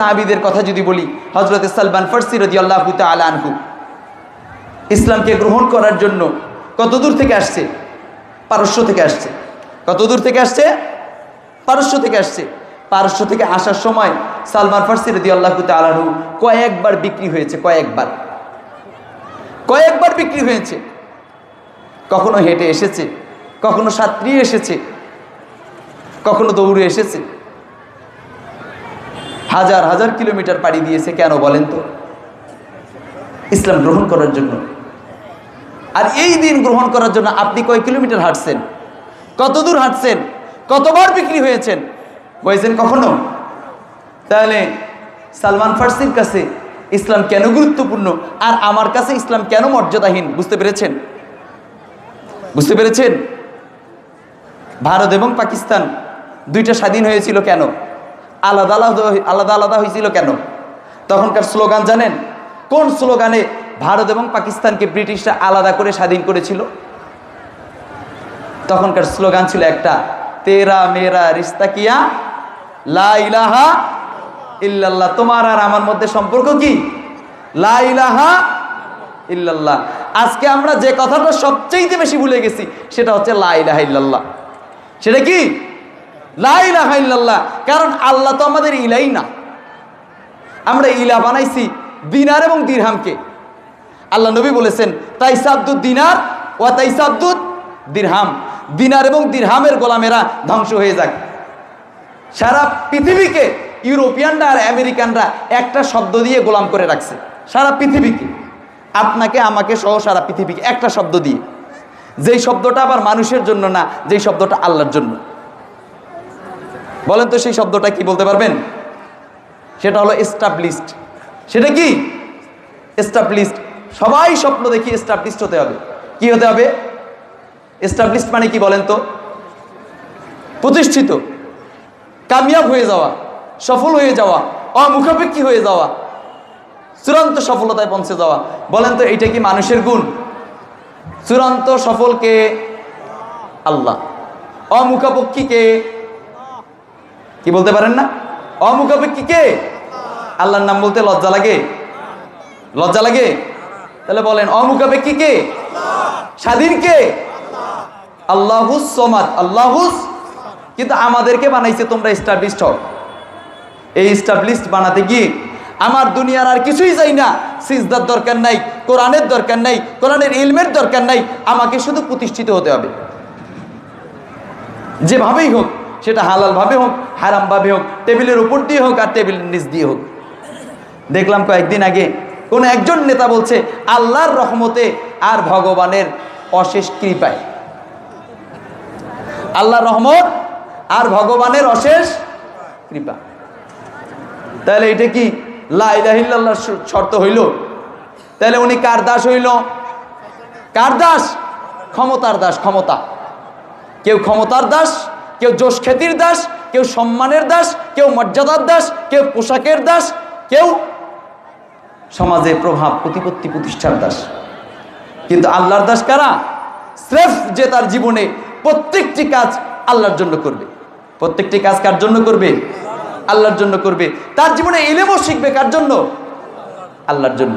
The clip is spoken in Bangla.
সাহাবিদের কথা যদি বলি হজরত সালমান ফার্সি রদি আল্লাহ আনহু, ইসলামকে গ্রহণ করার জন্য কত দূর থেকে আসছে? পারস্য থেকে আসছে। কত দূর থেকে আসছে? পারস্য থেকে আসছে। পারস্য থেকে আসার সময় সালমান ফার্সি রদি আল্লাহ আনহু কয়েকবার বিক্রি হয়েছে, কয়েকবার। কয়েকবার বিক্রি হয়েছে। কখনো হেঁটে এসেছে, কখনো সাঁতরিয়ে এসেছে, কখনো দৌড়ে এসেছে। হাজার হাজার কিলোমিটার পাড়ি দিয়েছে কেন বলেন তো? ইসলাম গ্রহণ করার জন্য। আর এই দিন গ্রহণ করার জন্য আপনি কয় কিলোমিটার হাঁটছেন? কত দূর হাঁটছেন? কতবার বিক্রি হয়েছেন? হয়েছেন কখনো? তাহলে সালমান ফার্সির কাছে ইসলাম কেন গুরুত্বপূর্ণ? আর আমার কাছে ইসলাম কেন মর্যাদাহীন? বুঝতে পেরেছেন? বুঝতে পেরেছেন? ভারত এবং পাকিস্তান দুইটা স্বাধীন হয়েছিল কেন? আলাদা আলাদা আলাদা আলাদা হয়েছিল কেন? তখনকার স্লোগান জানেন? কোন স্লোগানে ভারত এবং পাকিস্তানকে ব্রিটিশরা আলাদা করে স্বাধীন করেছিল? তখনকার স্লোগান ছিল একটা, তেরা মেরা রিস্তা কিয়া, লা ইলাহা ইল্লাল্লাহ। তোমার আর আমার মধ্যে সম্পর্ক কি? লা ইলাহা ইল্লাল্লাহ। আজকে আমরা যে কথাটা সবচেয়ে বেশি ভুলে গেছি, সেটা হচ্ছে লা ইলাহা ইল্লাল্লাহ। সেটা কি? লা ইলাহা ইল্লাল্লাহ। কারণ আল্লাহ তো আমাদের ইলাই না। আমরা ইলা বানাইছি দিনার এবং দিরহামকে। আল্লাহ নবী বলেছেন তাই সাদ্দুদ দিনার ও তাই সাদ্দুদ দিরহাম। দিনার এবং দিরহামের গোলামেরা ধ্বংস হয়ে যাক। সারা পৃথিবীকে ইউরোপিয়ানরা আর আমেরিকানরা একটা শব্দ দিয়ে গোলাম করে রাখছে। সারা পৃথিবীকে। আপনাকে, আমাকে সহ সারা পৃথিবীকে একটা শব্দ দিয়ে। যেই শব্দটা আবার মানুষের জন্য না, যেই শব্দটা আল্লাহর জন্য। বলেন তো সেই শব্দটা কি বলতে পারবেন? সেটা হলো এস্টাবলিশড সেটা কি? এস্টাবলিশড সবাই স্বপ্ন দেখি এস্টাবলিশড হতে হবে। কি হতে হবে? এস্টাবলিশড মানে কি বলেন তো? প্রতিষ্ঠিত। কামিয়াব হয়ে যাওয়া। সফল হয়ে যাওয়া। অমুখাপেক্ষী হয়ে যাওয়া। চূড়ান্ত সফলতায় পৌঁছে যাওয়া। বলেন তো এটা কি মানুষের গুণ? চূড়ান্ত সফলকে আল্লাহ। অমুখাপক্ষীকে কি বলতে পারেন না? অমুখাপেক্ষী কে? আল্লাহর নাম বলতে লজ্জা লাগে? লজ্জা লাগে? তাহলে বলেন, অমুখাপেক্ষী কে? স্বাধীন কে? আল্লাহুস সমাদ আল্লাহুস কিন্তু আমাদেরকে বানাইছে তোমরা স্টাবলিশড হও। এই স্টাবলিশড বানাতে গিয়ে আমার দুনিয়ার আর কিছুই চাই না। সিজদার দরকার নাই, কোরআনের দরকার নাই, কোরআনের ইলমের দরকার নাই। আমাকে শুধু প্রতিষ্ঠিত হতে হবে। যেভাবেই হোক সেটা হালালভাবে হোক হারামভাবে হোক, টেবিলের উপর দিয়ে হোক আর টেবিলের নিচ দিয়ে হোক। দেখলাম কয়েকদিন আগে কোন একজন নেতা বলছে, আল্লাহর রহমতে আর ভগবানের অশেষ কৃপায়। আল্লাহর রহমত আর ভগবানের অশেষ কৃপা। তাহলে এটা কি লাইলাহিল্লাহ শর্ত হইল? তাহলে উনি কার দাস হইল? কার দাস? ক্ষমতার দাস, ক্ষমতা। কেউ ক্ষমতার দাস কেউ যশ খ্যাতির দাস, কেউ সম্মানের দাস, কেউ মর্যাদার দাস, কেউ পোশাকের দাস, কেউ সমাজে প্রভাব প্রতিপত্তি প্রতিষ্ঠার দাস। কিন্তু আল্লাহর দাস কারা? স্রেফ যে তার জীবনে প্রত্যেকটি কাজ আল্লাহর জন্য করবে। প্রত্যেকটি কাজ কার জন্য করবে? আল্লাহর জন্য করবে। তার জীবনে এলেমও শিখবে কার জন্য? আল্লাহর জন্য।